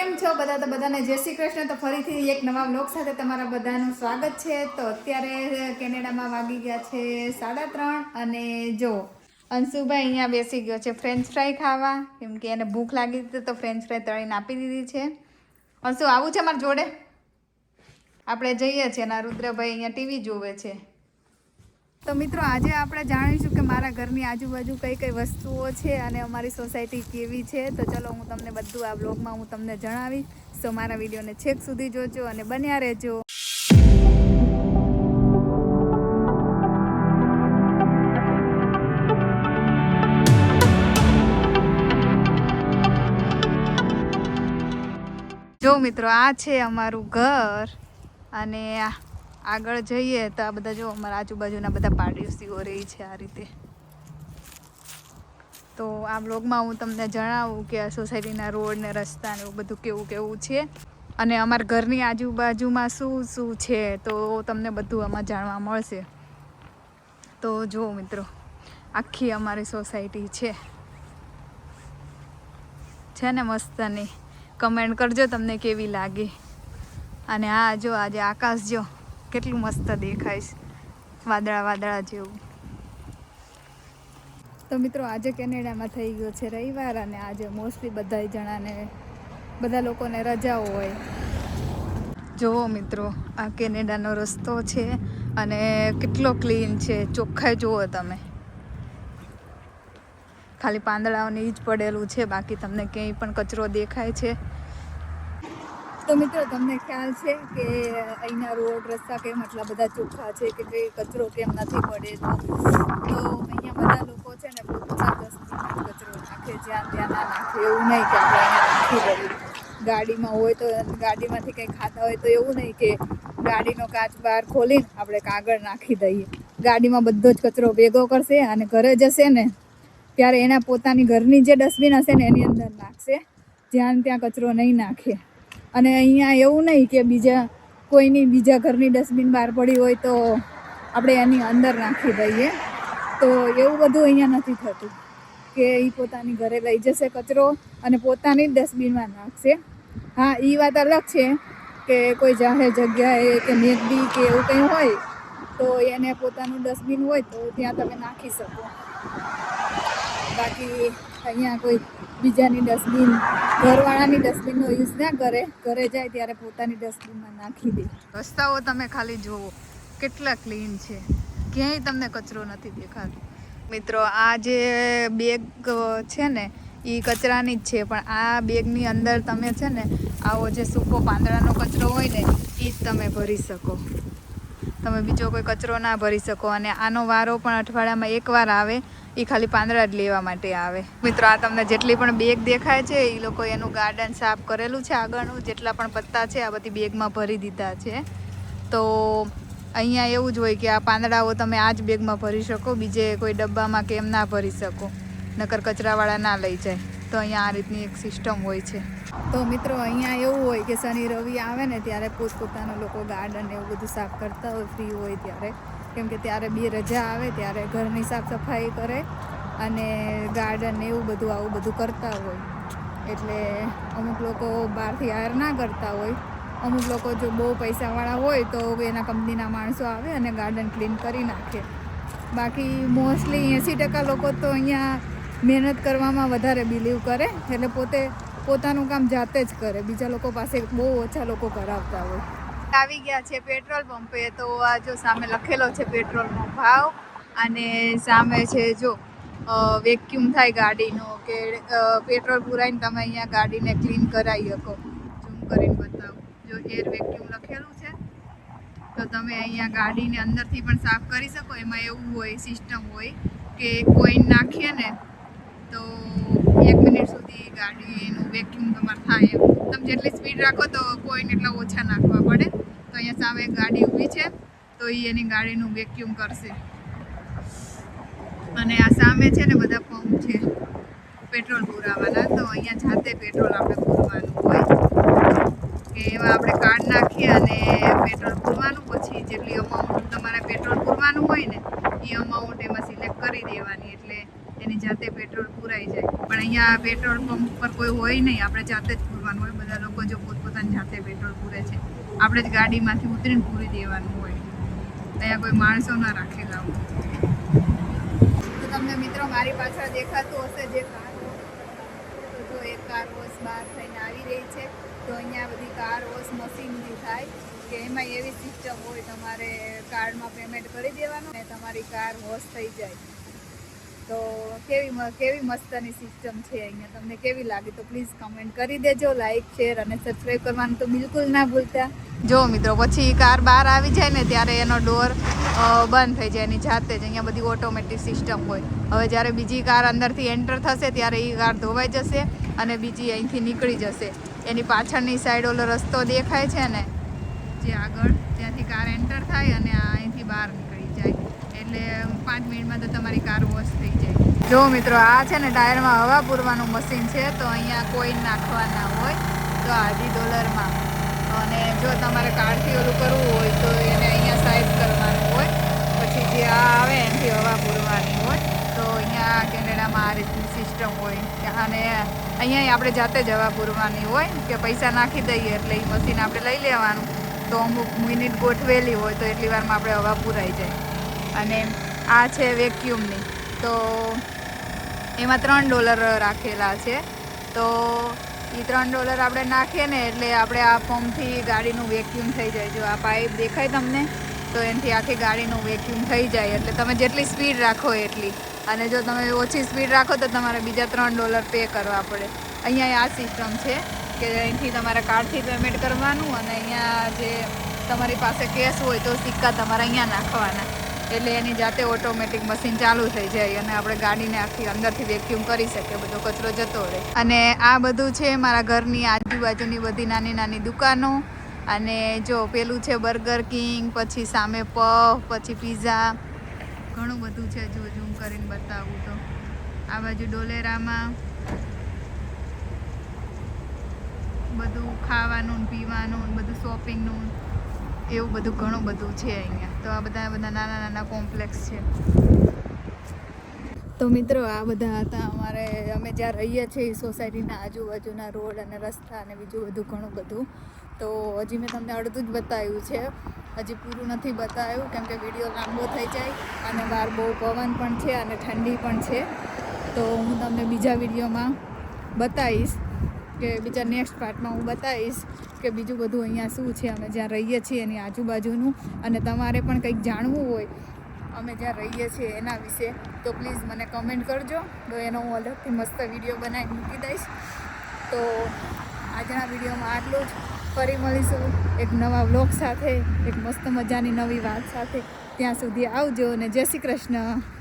કેમ છો બધા? તો બધાને જય શ્રી કૃષ્ણ. તો ફરીથી એક નવા બ્લોગ સાથે તમારા બધાનું સ્વાગત છે. તો અત્યારે કેનેડામાં વાગી ગયા છે સાડા ત્રણ અને જો, અંશુભાઈ અહીંયા બેસી ગયો છે ફ્રેન્ચ ફ્રાય ખાવા. કેમ કે એને ભૂખ લાગી હતી તો ફ્રેન્ચ ફ્રાય તળીને આપી દીધી છે. અંશુ, આવું છે મારા જોડે? આપણે જઈએ છીએ અને રુદ્રભાઈ અહીંયા ટીવી જોવે છે. તો મિત્રો, આજે આપણે જાણીશું કે મારા ઘરની આજુબાજુ કઈ કઈ વસ્તુઓ છે અને અમારી સોસાયટી કેવી છે. તો ચલો, હું તમને બધું આ બ્લોગમાં હું તમને જણાવીશ. તો મારા વિડીયોને છેક સુધી જોજો અને બન્યા રહેજો. જો મિત્રો, આ છે અમારું ઘર અને આગળ જઈએ તો આ બધા જો અમારા આજુબાજુના બધા પાડોશીઓ રહી છે આ રીતે. તો આ બ્લોગમાં હું તમને જણાવું કે આ સોસાયટીના રોડ ને રસ્તા ને એવું બધું કેવું કેવું છે. અને અમારા ઘરની આજુબાજુમાં શું શું છે તો તમને બધું આમાં જાણવા મળશે. તો જો મિત્રો, આખી અમારી સોસાયટી છે. છે ને મસ્તની. કમેન્ટ કરજો તમને કેવી લાગી. અને હા જો આજે આકાશ જો કેટલું મસ્ત દેખાય છે. વાદળા વાદળા જેવું. તો મિત્રો આજે કેનેડામાં થઈ ગયો છે રવિવાર અને આજે મોસ્ટલી બધા જણાને બધા લોકોને રજાઓ હોય. જુઓ મિત્રો આ કેનેડાનો રસ્તો છે અને કેટલો ક્લીન છે. ચોખ્ખાઈ જુઓ તમે. ખાલી પાંદડાઓને જ પડેલું છે બાકી તમને ક્યાંય પણ કચરો દેખાય છે. તો મિત્રો, તમને ખ્યાલ છે કે અહીંના રોડ રસ્તા કેમ આટલા બધા ચોખ્ખા છે કે કંઈ કચરો કેમ નથી પડે તો? અહીંયા બધા લોકો છે ને કચરો નાખે, જ્યાં ત્યાં ના નાખે. એવું નહીં કે ગાડીમાં હોય તો, ગાડીમાંથી કંઈ ખાતા હોય તો એવું નહીં કે ગાડીનો કાચ બહાર ખોલીને આપણે કાગળ નાખી દઈએ. ગાડીમાં બધો જ કચરો ભેગો કરશે અને ઘરે જશે ને, ત્યારે એના પોતાની ઘરની જે ડસ્ટબિન હશે ને એની અંદર નાખશે. જ્યાં ત્યાં કચરો નહીં નાખે. અને અહીંયા એવું નહીં કે બીજા કોઈની બીજા ઘરની ડસ્ટબિન બહાર પડી હોય તો આપણે એની અંદર નાખી દઈએ. તો એવું બધું અહીંયા નથી થતું કે એ પોતાની ઘરે લઈ જશે કચરો અને પોતાની જ ડસ્ટબિનમાં નાખશે. હા એ વાત અલગ છે કે કોઈ જાહેર જગ્યાએ કે મેઘડી કે એવું કંઈ હોય તો એને પોતાનું ડસ્ટબિન હોય તો ત્યાં તમે નાખી શકો. બાકી અહીંયા કોઈ બીજાની ડસ્ટબિન, ઘરવાળાની ડસ્ટબિનનો યુઝ ના કરે, ઘરે જાય ત્યારે પોતાની ડસ્ટબિનમાં નાખી દે. રસ્તાઓ તમે ખાલી જુઓ, કેટલા ક્લીન છે. ક્યાંય તમને કચરો નથી દેખાતો. મિત્રો, આ જે બેગ છે ને એ કચરાની જ છે, પણ આ બેગની અંદર તમે છે ને, આવો જે સૂકો પાંદડાનો કચરો હોય ને એ જ તમે ભરી શકો. તમે બીજો કોઈ કચરો ના ભરી શકો અને આનો વારો પણ અઠવાડિયામાં એકવાર આવે એ ખાલી પાંદડા જ લેવા માટે આવે. મિત્રો, આ તમને જેટલી પણ બેગ દેખાય છે એ લોકો એનું ગાર્ડન સાફ કરેલું છે આગળનું, જેટલા પણ પત્તા છે, આ બધી બેગમાં ભરી દીધા છે. તો અહીંયા એવું જ હોય કે આ પાંદડાઓ તમે આ જ બેગમાં ભરી શકો, બીજે કોઈ ડબ્બામાં કે એમ ના ભરી શકો, નકર કચરાવાળા ના લઈ જાય. તો અહીંયા આ રીતની એક સિસ્ટમ હોય છે. તો મિત્રો, અહીંયા એવું હોય કે શનિ રવિ આવે ને ત્યારે પોતપોતાના લોકો ગાર્ડન એવું બધું સાફ કરતા હોય ફ્રી હોય ત્યારે. કેમ કે ત્યારે બે રજા આવે, ત્યારે ઘરની સાફ સફાઈ કરે અને ગાર્ડન એવું બધું, આવું બધું કરતા હોય. એટલે અમુક લોકો બહારથી હાયર ના કરતા હોય. અમુક લોકો જો બહુ પૈસાવાળા હોય તો એના કંપનીના માણસો આવે અને ગાર્ડન ક્લીન કરી નાખે. બાકી મોસ્ટલી એંસી ટકા લોકો તો અહીંયા મહેનત કરવામાં વધારે બિલીવ કરે, એટલે પોતે પોતાનું કામ જાતે જ કરે. બીજા લોકો પાસે બહુ ઓછા લોકો કરાવતા હોય. આવી ગયા છે પેટ્રોલ પંપે. તો આ જો સામે લખેલો છે પેટ્રોલનો ભાવ, અને સામે છે જો વેક્યુમ થાય ગાડીનો કે પેટ્રોલ પુરાઈને તમે અહીંયા ગાડીને ક્લીન કરાવી શકો. ઝૂમ કરીને બતાવું. જો એર વેક્યુમ લખેલું છે, તો તમે અહીંયા ગાડીને અંદરથી પણ સાફ કરી શકો. એમાં એવું હોય સિસ્ટમ હોય કે કોઈન નાખીએ ને તો એક મિનિટ સુધી ગાડીનું વેક્યુમ તમારે થાય એમ. તમે જેટલી સ્પીડ રાખો તો કોઈને એટલા ઓછા નાખવા પડે. તો અહીંયા સામે ગાડી ઊભી છે, તો એ એની ગાડીનું વેક્યુમ કરશે. અને આ સામે છે ને બધા પંપ છે, પેટ્રોલ પુરાવાના. તો અહીંયા જાતે પેટ્રોલ આપણે પૂરવાનું હોય. કે એવા આપણે કાર્ડ નાખીએ અને પેટ્રોલ પૂરવાનું. પછી જેટલી અમાઉન્ટ તમારે પેટ્રોલ પૂરવાનું હોય ને એ અમાઉન્ટ એમાં સિલેક્ટ કરી દેવાની. એટલે એની જાતે પેટ્રોલ પૂરાઈ જાય. પણ અહીંયા પેટ્રોલ પંપ ઉપર કોઈ હોય નહીં. આપણે જાતે જ પૂરવાનું હોય. બધા લોકો જો પોતપોતાની જાતે પેટ્રોલ પૂરે છે. આપણે જ ગાડીમાંથી ઉતરીને પૂરી દેવાનું હોય. અહીંયા કોઈ માણસો ના રાખેલા હોય. તો તમને મિત્રો મારી પાછળ દેખાતું હશે જે કાર તો એક કાર વોશ બહાર થઈને આવી રહી છે. તો અહીંયા બધી કાર વોશ મશીનની થાય કે એમાં એવી સિસ્ટમ હોય તમારે કાર્ડમાં પેમેન્ટ કરી દેવાનું અને તમારી કાર વોશ થઈ જાય. તો કેવી કેવી મસ્તની સિસ્ટમ છે અહીંયા? તમને કેવી લાગે? તો પ્લીઝ કમેન્ટ કરી દેજો લાઇક શેર અને સબસ્ક્રાઈબ કરવાનું તો બિલકુલ ના ભૂલતા. જો મિત્રો, પછી કાર બહાર આવી જાય ને ત્યારે એનો ડોર બંધ થઈ જાય. એની જાતે જ અહીંયા બધી ઓટોમેટિક સિસ્ટમ હોય. હવે જ્યારે બીજી કાર અંદરથી એન્ટર થશે ત્યારે એ કાર ધોવાઈ જશે અને બીજી અહીંથી નીકળી જશે. એની પાછળની સાઈડ ઓલો રસ્તો દેખાય છે ને? જે આગળ ત્યાંથી કાર એન્ટર થાય અને આ અહીંથી બહાર પાંચ મિનિટમાં તો તમારી કાર વોશ થઈ જાય. જો મિત્રો, આ છે ને ટાયરમાં હવા પૂરવાનું મશીન છે, તો અહીંયા કોઈન નાખવાના હોય, તો આધી ડોલરમાં. અને જો તમારે કાર્ડથી ઓલું કરવું હોય, તો એને અહીંયા સાઈડ કરવાનું હોય. પછી જે આ આવે, એનાથી હવા પૂરવાની હોય. તો અહીંયા કેનેડામાં આ રીતની સિસ્ટમ હોય. અને અહીંયા આપણે જાતે જ હવા પૂરવાની હોય, કે પૈસા નાખી દઈએ એટલે એ મશીન આપણે લઈ લેવાનું. તો અમુક મિનિટ ગોઠવેલી હોય, તો એટલી વારમાં આપણે હવા પૂરાઈ જાય. અને આ છે વેક્યુમની. તો એમાં ત્રણ ડોલર રાખેલા છે. તો એ ત્રણ ડોલર આપણે નાખીએ ને એટલે આપણે આ પંપથી ગાડીનું વેક્યુમ થઈ જાય. જો આ પાઇપ દેખાય તમને, તો એનાથી આખી ગાડીનું વેક્યુમ થઈ જાય. એટલે તમે જેટલી સ્પીડ રાખો એટલી. અને જો તમે ઓછી સ્પીડ રાખો, તો તમારે બીજા ત્રણ ડોલર પે કરવા પડે. અહીંયા આ સિસ્ટમ છે કે અહીંથી તમારે કાર્ડથી પેમેન્ટ કરવાનું અને અહીંયા જે તમારી પાસે કેશ હોય તો સિક્કા તમારે અહીંયા નાખવાના. એટલે એની જાતે ઓટોમેટિક મશીન ચાલુ થઈ જાય અને આપણે ગાડીને આખી અંદરથી વેક્યુમ કરી શકીએ, બધો કચરો જતો રહે. અને આ બધું છે મારા ઘરની આજુબાજુની બધી નાની નાની દુકાનો. અને જો પેલું છે બર્ગર કિંગ પછી સામે પફ પછી પીઝા ઘણું બધું છે, જો ઝૂમ કરીને બતાવું તો. આ બાજુ ડોલેરામાં બધું ખાવાનું પીવાનું બધું શોપિંગનું એવું બધું ઘણું બધું છે અહીંયા. તો આ બધા બધા નાના નાના કોમ્પ્લેક્સ છે. તો મિત્રો, આ બધા હતા અમારે. અમે જ્યાં રહીએ છીએ સોસાયટીના આજુબાજુના રોડ અને રસ્તા અને બીજું બધું ઘણું બધું. તો હજી મેં તમને અડધું જ બતાવ્યું છે. હજી પૂરું નથી બતાવ્યું, કેમ કે વીડિયો લાંબો થઈ જાય અને બહાર બહુ પવન પણ છે અને ઠંડી પણ છે. તો હું તમને બીજા વિડીયોમાં બતાવીશ. કે બીજા નેક્સ્ટ પાર્ટમાં હું બતાવીશ કે બીજું બધું અહીંયા શું છે, અમે જ્યાં રહીએ છીએ એની આજુબાજુનું. અને તમારે પણ કંઈક જાણવું હોય, અમે જ્યાં રહીએ છીએ એના વિશે, તો પ્લીઝ મને કમેન્ટ કરજો. તો એનો હું અલગથી મસ્ત વીડિયો બનાવી મૂકી દઈશ. તો આજના વિડીયોમાં આટલું જ. ફરી મળીશું એક નવા વ્લોગ સાથે, એક મસ્ત મજાની નવી વાત સાથે. ત્યાં સુધી આવજો અને જય શ્રી કૃષ્ણ.